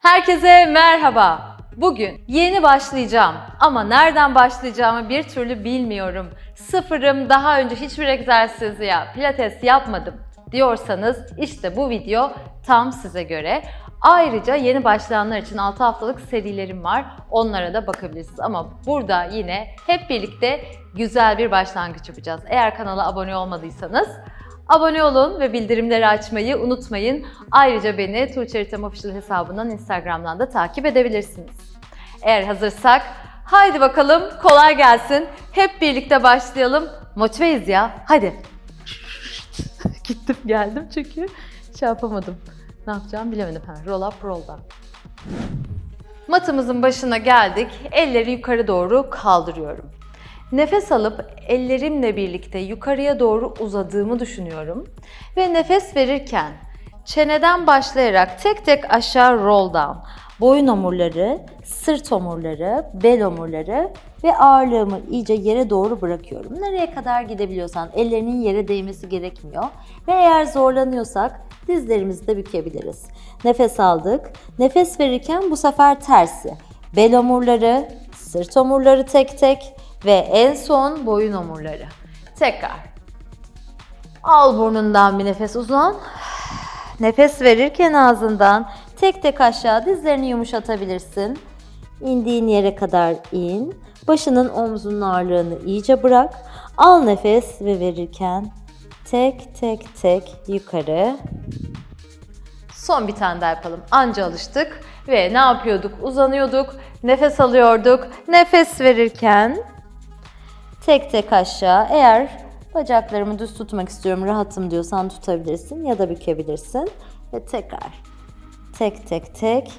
Herkese merhaba. Bugün yeni başlayacağım ama nereden başlayacağımı bir türlü bilmiyorum. Sıfırım, daha önce hiçbir egzersiz ya pilates yapmadım diyorsanız işte bu video tam size göre. Ayrıca yeni başlayanlar için 6 haftalık serilerim var. Onlara da bakabilirsiniz. Ama burada yine hep birlikte güzel bir başlangıç yapacağız. Eğer kanala abone olmadıysanız Abone olun ve bildirimleri açmayı unutmayın. Ayrıca beni Tuğçe Eritem Official hesabından Instagram'dan da takip edebilirsiniz. Eğer hazırsak haydi bakalım kolay gelsin. Hep birlikte başlayalım. Motiveyiz ya. Hadi. Gittim geldim çünkü şey yapamadım. Ne yapacağımı bilemedim. Ha, roll up roll down. Matımızın başına geldik. Elleri yukarı doğru kaldırıyorum. Nefes alıp ellerimle birlikte yukarıya doğru uzadığımı düşünüyorum. Ve nefes verirken çeneden başlayarak tek tek aşağı roll down. Boyun omurları, sırt omurları, bel omurları ve ağırlığımı iyice yere doğru bırakıyorum. Nereye kadar gidebiliyorsan ellerinin yere değmesi gerekmiyor. Ve eğer zorlanıyorsak dizlerimizi de bükebiliriz. Nefes aldık. Nefes verirken bu sefer tersi. Bel omurları, sırt omurları tek tek ve en son boyun omurları. Tekrar. Al burnundan bir nefes uzan. Nefes verirken ağzından tek tek aşağı dizlerini yumuşatabilirsin. İndiğin yere kadar in. Başının omzunun ağırlığını iyice bırak. Al nefes ve verirken tek tek tek yukarı. Son bir tane daha yapalım. Anca alıştık ve ne yapıyorduk? Uzanıyorduk, nefes alıyorduk. Nefes verirken tek tek aşağı. Eğer bacaklarımı düz tutmak istiyorum, rahatım diyorsan tutabilirsin ya da bükebilirsin. Ve tekrar tek tek tek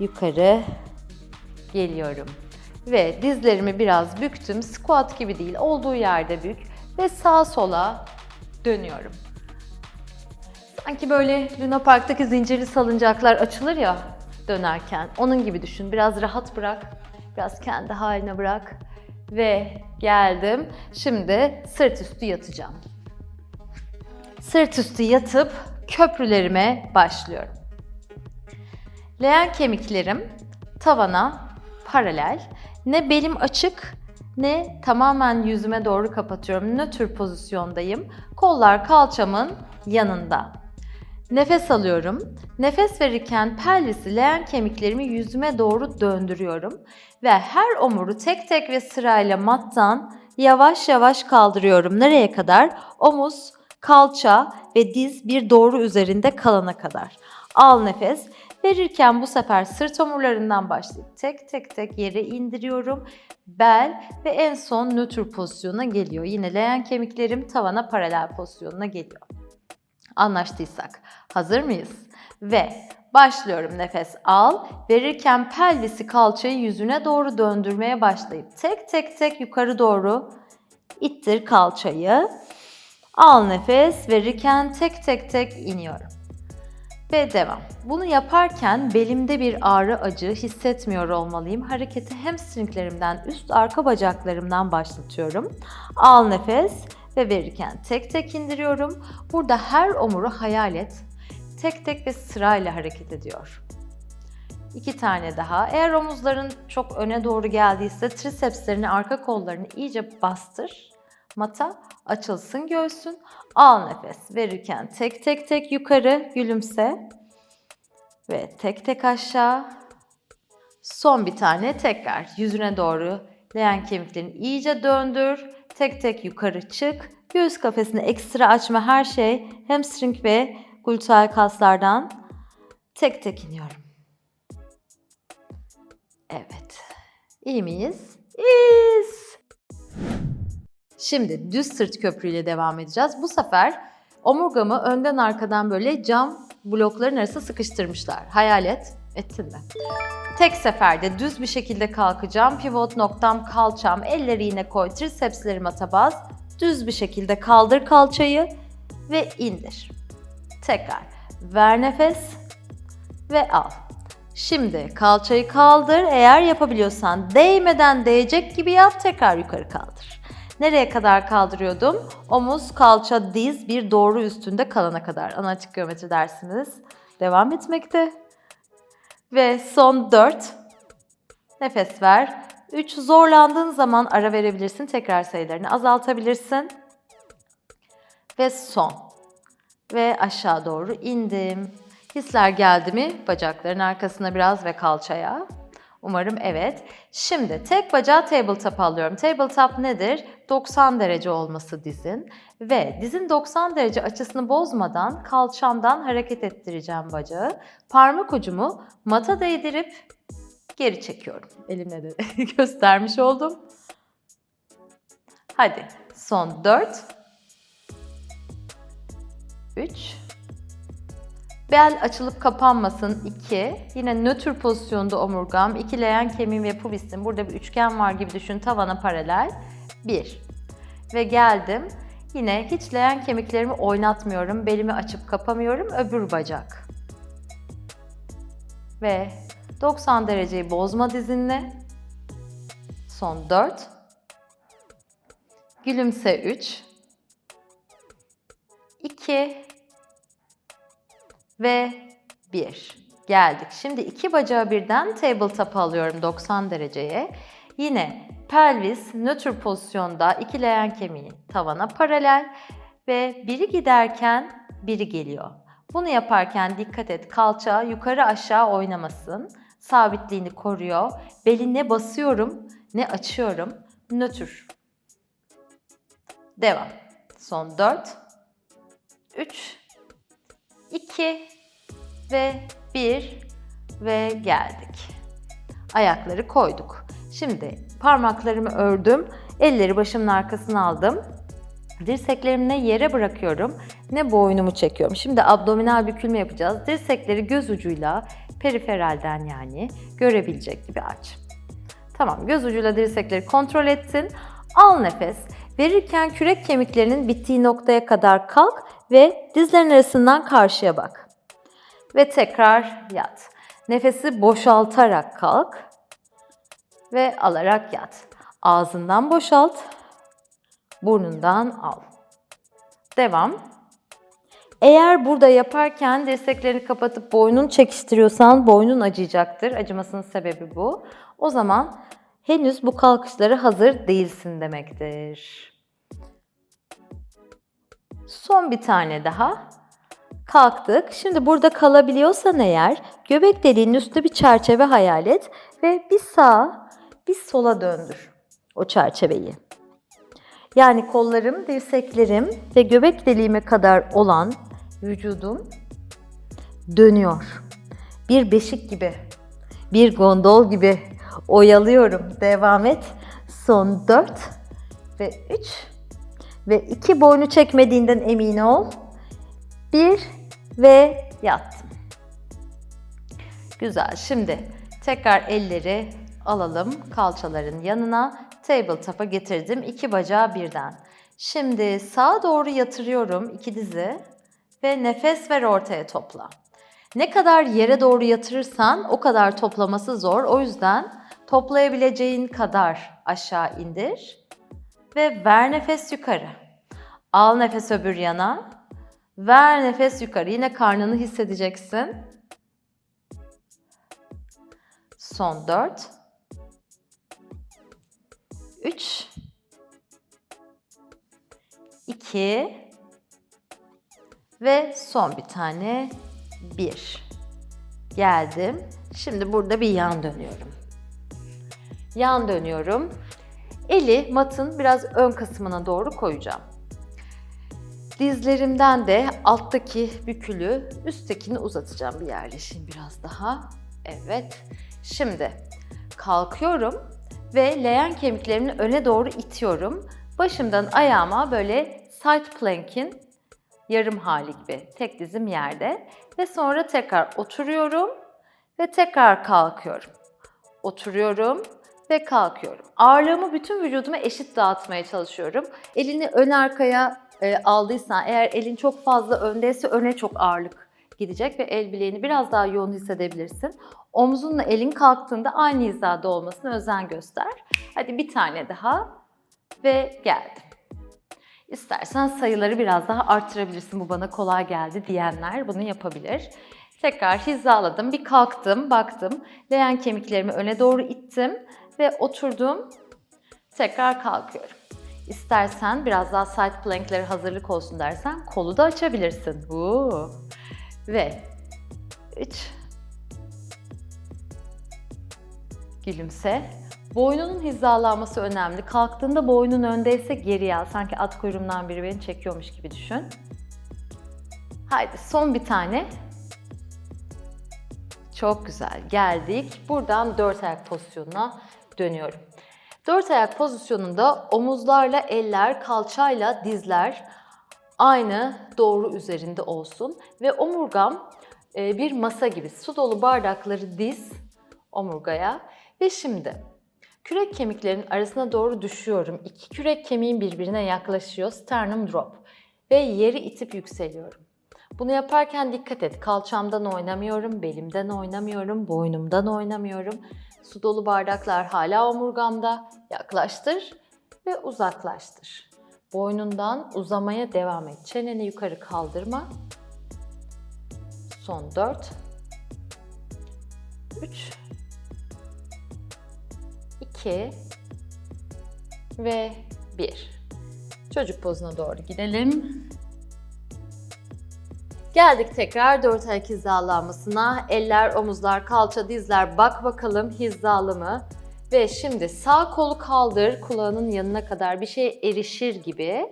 yukarı geliyorum. Ve dizlerimi biraz büktüm. Squat gibi değil, olduğu yerde bük ve sağa sola dönüyorum. Sanki böyle Luna Park'taki zincirli salıncaklar açılır ya dönerken. Onun gibi düşün. Biraz rahat bırak. Biraz kendi haline bırak. Ve geldim. Şimdi sırt üstü yatacağım. Sırt üstü yatıp köprülerime başlıyorum. Leğen kemiklerim tavana paralel. Ne belim açık ne tamamen yüzüme doğru kapatıyorum. Nötr pozisyondayım. Kollar kalçamın yanında. Nefes alıyorum. Nefes verirken pelvisi leğen kemiklerimi yüzüme doğru döndürüyorum. Ve her omuru tek tek ve sırayla mattan yavaş yavaş kaldırıyorum. Nereye kadar? Omuz, kalça ve diz bir doğru üzerinde kalana kadar. Al nefes. Verirken bu sefer sırt omurlarından başlayıp tek tek tek yere indiriyorum. Bel ve en son nötr pozisyona geliyor. Yine leğen kemiklerim tavana paralel pozisyonuna geliyor. Anlaştıysak. Hazır mıyız? Ve başlıyorum nefes al. Verirken pelvisi kalçayı yüzüne doğru döndürmeye başlayıp tek tek tek yukarı doğru ittir kalçayı. Al nefes verirken tek tek tek iniyorum. Ve devam. Bunu yaparken belimde bir ağrı acı hissetmiyor olmalıyım. Hareketi hamstringlerimden üst arka bacaklarımdan başlatıyorum. Al nefes ve verirken tek tek indiriyorum. Burada her omuru hayal et. Tek tek ve sırayla hareket ediyor. İki tane daha. Eğer omuzların çok öne doğru geldiyse trisepslerini, arka kollarını iyice bastır. Mata açılsın göğsün. Al nefes. Verirken tek tek tek yukarı gülümse. Ve tek tek aşağı. Son bir tane tekrar yüzüne doğru leğen kemiklerini iyice döndür. Tek tek yukarı çık. Göğüs kafesini ekstra açma her şey hamstring ve gluteal kaslardan tek tek iniyorum. Evet. İyi miyiz? İyiyiz. Şimdi düz sırt köprüyle devam edeceğiz. Bu sefer omurgamı önden arkadan böyle cam blokların arasında sıkıştırmışlar. Hayal et. Ettin mi? Tek seferde düz bir şekilde kalkacağım. Pivot noktam kalçam. Elleri yine koy. Trisepsleri mata bas. Düz bir şekilde kaldır kalçayı ve indir. Tekrar. Ver nefes ve al. Şimdi kalçayı kaldır. Eğer yapabiliyorsan değmeden değecek gibi yap. Tekrar yukarı kaldır. Nereye kadar kaldırıyordum? Omuz, kalça, diz bir doğru üstünde kalana kadar. Ana açık geometri dersimiz devam etmekte. Ve son 4. Nefes ver. 3 zorlandığın zaman ara verebilirsin. Tekrar sayılarını azaltabilirsin. Ve son. Ve aşağı doğru indim. Hisler geldi mi? Bacakların arkasına biraz ve kalçaya. Umarım evet. Şimdi tek bacağı tabletop alıyorum. Tabletop nedir? 90 derece olması dizin. Ve dizin 90 derece açısını bozmadan kalçamdan hareket ettireceğim bacağı. Parmak ucumu mata değdirip geri çekiyorum. Elimle de göstermiş oldum. Hadi son 4 3 Bel açılıp kapanmasın 2. Yine nötr pozisyonda omurgam. İki leğen kemiğim ve pubisim. Burada bir üçgen var gibi düşün. Tavana paralel. 1. Ve geldim. Yine hiç leğen kemiklerimi oynatmıyorum. Belimi açıp kapamıyorum. Öbür bacak. Ve 90 dereceyi bozma dizinle. Son 4. Gülümse 3. 2 ve 1. Geldik. Şimdi iki bacağı birden tabletop alıyorum 90 dereceye. Yine pelvis nötr pozisyonda iki leğen kemiği tavana paralel ve biri giderken biri geliyor. Bunu yaparken dikkat et kalça yukarı aşağı oynamasın. Sabitliğini koruyor. Beli ne basıyorum ne açıyorum. Nötr. Devam. Son 4 3 2 ve 1 ve geldik. Ayakları koyduk. Şimdi parmaklarımı ördüm. Elleri başımın arkasına aldım. Dirseklerimi yere bırakıyorum ne boynumu çekiyorum. Şimdi abdominal bükülme yapacağız. Dirsekleri göz ucuyla periferalden yani görebilecek gibi aç. Tamam göz ucuyla dirsekleri kontrol ettin. Al nefes. Verirken kürek kemiklerinin bittiği noktaya kadar kalk ve dizlerin arasından karşıya bak. Ve tekrar yat. Nefesi boşaltarak kalk ve alarak yat. Ağzından boşalt, burnundan al. Devam. Eğer burada yaparken dirseklerini kapatıp boynunu çekiştiriyorsan boynun acıyacaktır. Acımasının sebebi bu. O zaman henüz bu kalkışlara hazır değilsin demektir. Son bir tane daha. Kalktık. Şimdi burada kalabiliyorsan eğer göbek deliğinin üstünde bir çerçeve hayal et ve bir sağa bir sola döndür o çerçeveyi. Yani kollarım, dirseklerim ve göbek deliğime kadar olan vücudum dönüyor. Bir beşik gibi, bir gondol gibi oyalıyorum. Devam et. Son 4 ve 3 ve 2 boynu çekmediğinden emin ol. 1 ve yattım. Güzel. Şimdi tekrar elleri alalım kalçaların yanına. Tabletop'a getirdim. iki bacağı birden. Şimdi sağa doğru yatırıyorum iki dizi ve nefes ver ortaya topla. Ne kadar yere doğru yatırırsan o kadar toplaması zor. O yüzden toplayabileceğin kadar aşağı indir ve ver nefes yukarı. Al nefes öbür yana. Ver nefes yukarı. Yine karnını hissedeceksin. Son 4 3 2 ve son bir tane 1. Geldim. Şimdi burada bir yan dönüyorum. Yan dönüyorum. Eli matın biraz ön kısmına doğru koyacağım. Dizlerimden de alttaki bükülü üsttekini uzatacağım. Bir yerleşeyim biraz daha. Evet. Şimdi kalkıyorum ve leğen kemiklerini öne doğru itiyorum. Başımdan ayağıma böyle side plank'in yarım hali gibi tek dizim yerde ve sonra tekrar oturuyorum ve tekrar kalkıyorum. Oturuyorum ve kalkıyorum. Ağırlığımı bütün vücuduma eşit dağıtmaya çalışıyorum. Elini ön arkaya e, aldıysan, eğer elin çok fazla öndeyse öne çok ağırlık gidecek ve el bileğini biraz daha yoğun hissedebilirsin. Omzunla elin kalktığında aynı hizada olmasına özen göster. Hadi bir tane daha ve geldim. İstersen sayıları biraz daha arttırabilirsin. Bu bana kolay geldi diyenler bunu yapabilir. Tekrar hizaladım. Bir kalktım, baktım. Leğen kemiklerimi öne doğru ittim ve oturdum. Tekrar kalkıyorum. İstersen biraz daha side plank'lere hazırlık olsun dersen kolu da açabilirsin. Woo. Ve 3 Gülümse. Boynunun hizalanması önemli. Kalktığında boynun öndeyse geriye al. Sanki at kuyruğumdan biri beni çekiyormuş gibi düşün. Haydi son bir tane. Çok güzel. Geldik. Buradan dört ayak pozisyonuna dönüyorum. Dört ayak pozisyonunda omuzlarla eller, kalçayla dizler aynı doğru üzerinde olsun ve omurgam e, bir masa gibi su dolu bardakları diz omurgaya ve şimdi kürek kemiklerinin arasına doğru düşüyorum. İki kürek kemiğin birbirine yaklaşıyor. Sternum drop ve yeri itip yükseliyorum. Bunu yaparken dikkat et. Kalçamdan oynamıyorum, belimden oynamıyorum, boynumdan oynamıyorum. Su dolu bardaklar hala omurgamda. Yaklaştır ve uzaklaştır. Boynundan uzamaya devam et. Çeneni yukarı kaldırma. Son 4 3 2 ve 1. Çocuk pozuna doğru gidelim. Geldik tekrar dört ayak hizalanmasına. Eller, omuzlar, kalça, dizler bak bakalım hizalı mı? Ve şimdi sağ kolu kaldır kulağının yanına kadar bir şey erişir gibi.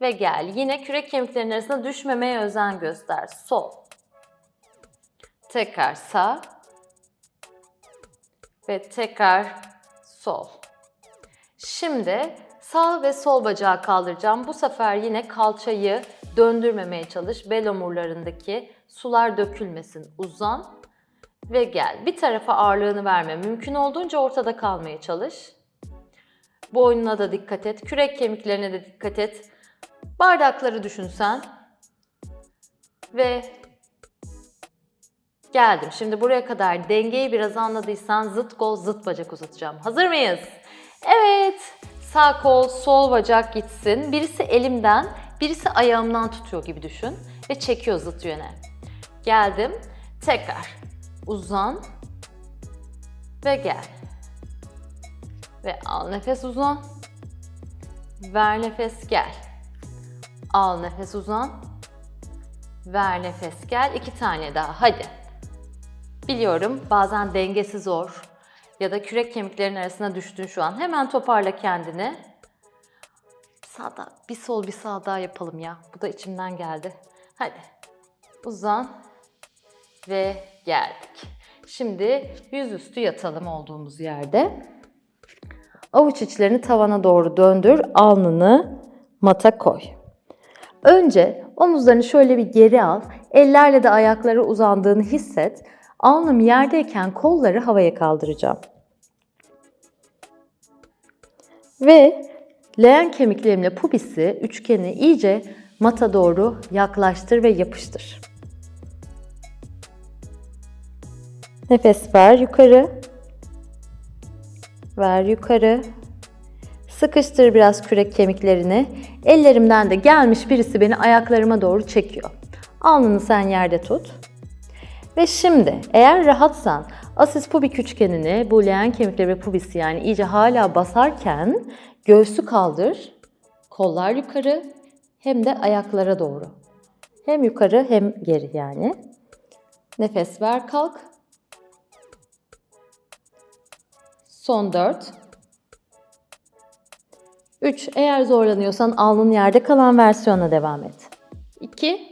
Ve gel. Yine kürek kemiklerinin arasına düşmemeye özen göster. Sol. Tekrar sağ. Ve tekrar sol. Şimdi sağ ve sol bacağı kaldıracağım. Bu sefer yine kalçayı döndürmemeye çalış. Bel omurlarındaki sular dökülmesin. Uzan ve gel. Bir tarafa ağırlığını verme. Mümkün olduğunca ortada kalmaya çalış. Boynuna da dikkat et. Kürek kemiklerine de dikkat et. Bardakları düşünsen. Ve geldim. Şimdi buraya kadar dengeyi biraz anladıysan zıt kol zıt bacak uzatacağım. Hazır mıyız? Evet. Sağ kol sol bacak gitsin. Birisi elimden, birisi ayağımdan tutuyor gibi düşün. Ve çekiyor zıt yöne. Geldim. Tekrar. Uzan. Ve gel. Ve al nefes uzan. Ver nefes gel. Al nefes uzan. Ver nefes gel. İki tane daha. Hadi. Biliyorum bazen dengesi zor ya da kürek kemiklerinin arasına düştün şu an. Hemen toparla kendini. Sağda bir sol bir sağ daha yapalım ya. Bu da içimden geldi. Hadi. Uzan ve geldik. Şimdi yüzüstü yatalım olduğumuz yerde. Avuç içlerini tavana doğru döndür. Alnını mata koy. Önce omuzlarını şöyle bir geri al. Ellerle de ayakları uzandığını hisset. Alnım yerdeyken kolları havaya kaldıracağım. Ve leğen kemiklerimle pubisi, üçgeni iyice mata doğru yaklaştır ve yapıştır. Nefes ver yukarı. Ver yukarı. Sıkıştır biraz kürek kemiklerini. Ellerimden de gelmiş birisi beni ayaklarıma doğru çekiyor. Alnını sen yerde tut. Ve şimdi eğer rahatsan asis pubik üçgenini bu leğen kemikleri ve pubis yani iyice hala basarken göğsü kaldır. Kollar yukarı hem de ayaklara doğru. Hem yukarı hem geri yani. Nefes ver kalk. Son 4. 3. Eğer zorlanıyorsan alnın yerde kalan versiyona devam et. 2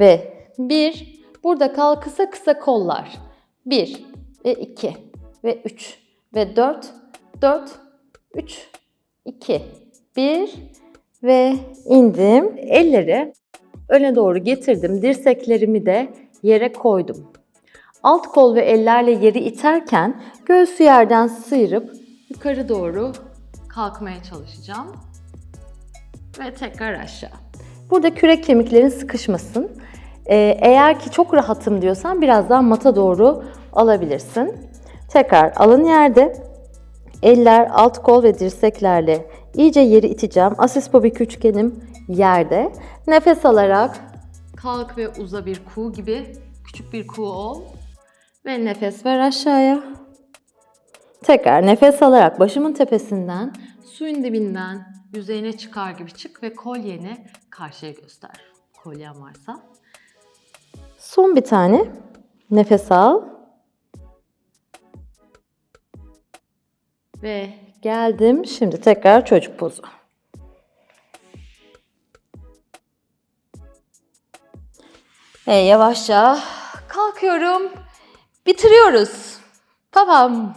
ve 1. Burada kal kısa kısa kollar. 1 ve 2 ve 3 ve 4 4 3 2 1 ve indim. Elleri öne doğru getirdim. Dirseklerimi de yere koydum. Alt kol ve ellerle yeri iterken göğsü yerden sıyırıp yukarı doğru kalkmaya çalışacağım. Ve tekrar aşağı. Burada kürek kemiklerin sıkışmasın. Ee, eğer ki çok rahatım diyorsan biraz daha mata doğru alabilirsin. Tekrar alın yerde. Eller alt kol ve dirseklerle iyice yeri iteceğim. Asis pobik üçgenim yerde. Nefes alarak kalk ve uza bir kuğu gibi Küçük bir kuğu ol. Ve nefes ver aşağıya. Tekrar nefes alarak başımın tepesinden, suyun dibinden yüzeyine çıkar gibi çık ve kolyeni karşıya göster. Kolyen varsa. Son bir tane. Nefes al. Ve geldim. Şimdi tekrar çocuk pozu. Ve yavaşça kalkıyorum. Bitiriyoruz. Tamam.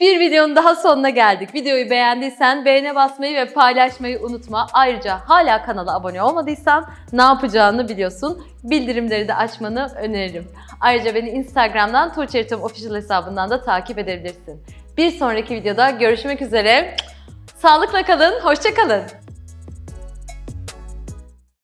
Bir videonun daha sonuna geldik. Videoyu beğendiysen beğene basmayı ve paylaşmayı unutma. Ayrıca hala kanala abone olmadıysan ne yapacağını biliyorsun. Bildirimleri de açmanı öneririm. Ayrıca beni Instagram'dan Tuğçe Eritom Official hesabından da takip edebilirsin. Bir sonraki videoda görüşmek üzere. Sağlıkla kalın, hoşça kalın.